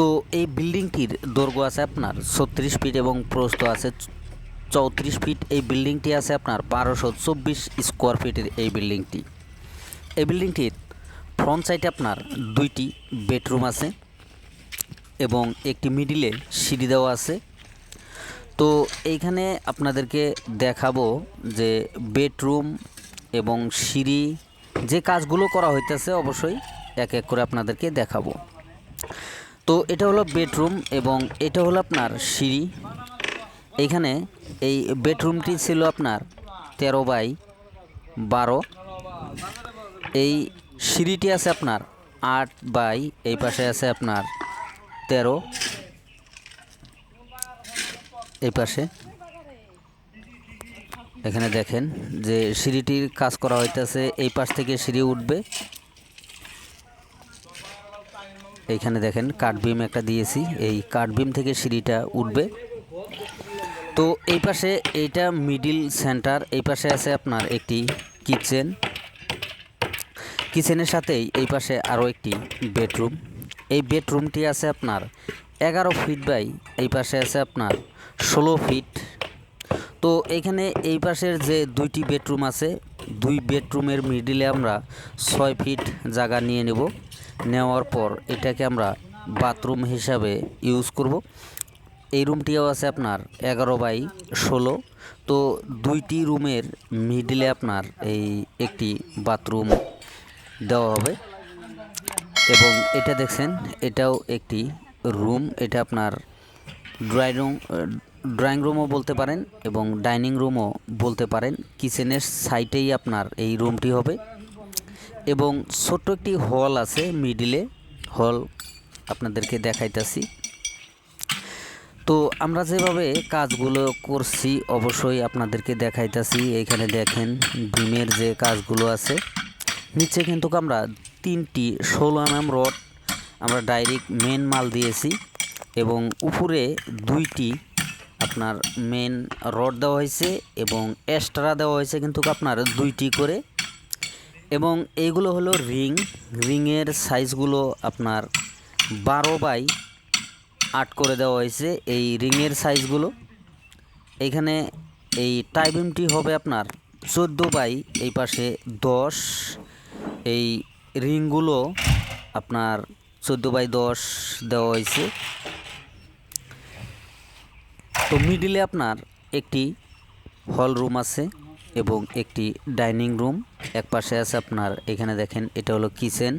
তো এই বিল্ডিংটির দৈর্ঘ্য আছে আপনার ছত্রিশ ফিট এবং প্রস্থ আছে চৌত্রিশ ফিট। এই বিল্ডিংটি আছে আপনার বারোশো চব্বিশ স্কোয়ার ফিটের এই বিল্ডিংটি। এই বিল্ডিংটির ফ্রন্ট সাইডে আপনার দুইটি বেডরুম আছে এবং একটি মিডিলে সিঁড়ি দেওয়া আছে। তো এইখানে আপনাদেরকে দেখাবো যে বেডরুম এবং সিঁড়ি যে কাজগুলো করা হইতেছে অবশ্যই এক এক করে আপনাদেরকে দেখাবো। তো এটা হলো বেডরুম এবং এটা হলো আপনার সিঁড়ি। এইখানে এই বেডরুমটি ছিল আপনার তেরো বাই বারো। এই সিঁড়িটি আছে আপনার আট বাই, এই পাশে আছে আপনার তেরো। এই পাশে। এখানে দেখেন যে সিঁড়িটির কাজ করা হইতেছে, এই পাশ থেকে সিঁড়ি উঠবে। এইখানে দেখেন কাঠবিম একটা দিয়েছি। এই কাঠবিম থেকে সিঁড়িটা উঠবে। তো এই পাশে এইটা মিডিল সেন্টার, এই পাশে আছে আপনার একটি কিচেন। কিচেনের সাথেই এই পাশে আরও একটি বেডরুম। এই বেডরুমটি আছে আপনার এগারো ফিট বাই, এই পাশে আছে আপনার ষোলো ফিট। তো এখানে এই পাশের যে দুইটি বেডরুম আছে, দুই বেডরুমের মিডিলে আমরা ছয় ফিট জায়গা নিয়ে নেব। নেওয়ার পর এটাকে আমরা বাথরুম হিসাবে ইউজ করব। এই রুমটিও আছে আপনার এগারো বাই ষোলো। তো দুইটি রুমের মিডিলে আপনার এই একটি বাথরুম দেওয়া হবে। এবং এটা দেখছেন, এটাও একটি রুম। এটা আপনার ড্রয়িং রুম, ড্রয়িং রুমও বলতে পারেন এবং ডাইনিং রুমও বলতে পারেন। কিচেনের সাইটেই আপনার এই রুমটি হবে। এবং ছোট্ট একটি হল আছে মিডিলে হল আপনাদেরকে দেখাইতেছি। তো আমরা যেভাবে কাজগুলো করছি, অবশ্যই আপনাদেরকে দেখাইতেছি। এখানে দেখেন ডিমের যে কাজগুলো আছে। নিচে কিন্তু আমরা তিনটি ষোলো এম রড আমরা ডাইরেক্ট মেন মাল দিয়েছি এবং উপরে দুইটি আপনার মেন রড দেওয়া হয়েছে এবং এক্সট্রা দেওয়া হয়েছে কিন্তু আপনার দুইটি করে এবং এইগুলো হলো রিং। রিংয়ের সাইজগুলো আপনার বারো বাই আট করে দেওয়া হয়েছে এই রিংয়ের সাইজগুলো। এইখানে এই টাইবিমটি হবে আপনার চোদ্দ বাই এই পাশে দশ। এই রিংগুলো আপনার চোদ্দ বাই দশ দেওয়া হয়েছে। তো মিডিলে আপনার একটি হল রুম আছে। এবং একটি ডাইনিং রুম। এক পাশে আছে আপনার, এখানে দেখেন এটা হলো কিচেন।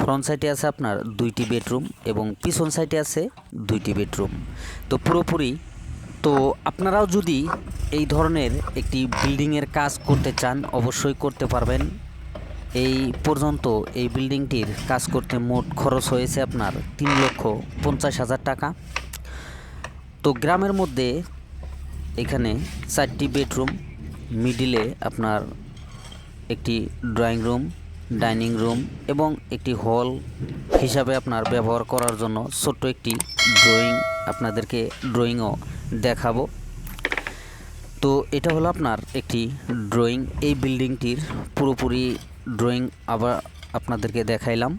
ফ্রন্ট সাইডে আছে আপনার দুইটি বেডরুম এবং পিছন সাইডে আছে দুইটি বেডরুম। তো পুরোপুরি, তো আপনারাও যদি এই ধরনের একটি বিল্ডিংয়ের কাজ করতে চান, অবশ্যই করতে পারবেন। এই পর্যন্ত এই বিল্ডিংটির কাজ করতে মোট খরচ হয়েছে আপনার তিন লক্ষ পঞ্চাশ হাজার টাকা। তো গ্রামের মধ্যে এখানে চারটি বেডরুম মিডিলে আপনার একটি ড্রয়িং রুম, ডাইনিং রুম এবং একটি হল হিসাবে আপনার ব্যবহার করার জন্য ছোট্ট একটি ড্রয়িং আপনাদেরকে ড্রয়িংও দেখাবো। তো এটা হলো আপনার একটি ড্রয়িং। এই বিল্ডিংটির পুরোপুরি ড্রয়িং আবার আপনাদেরকে দেখাইলাম।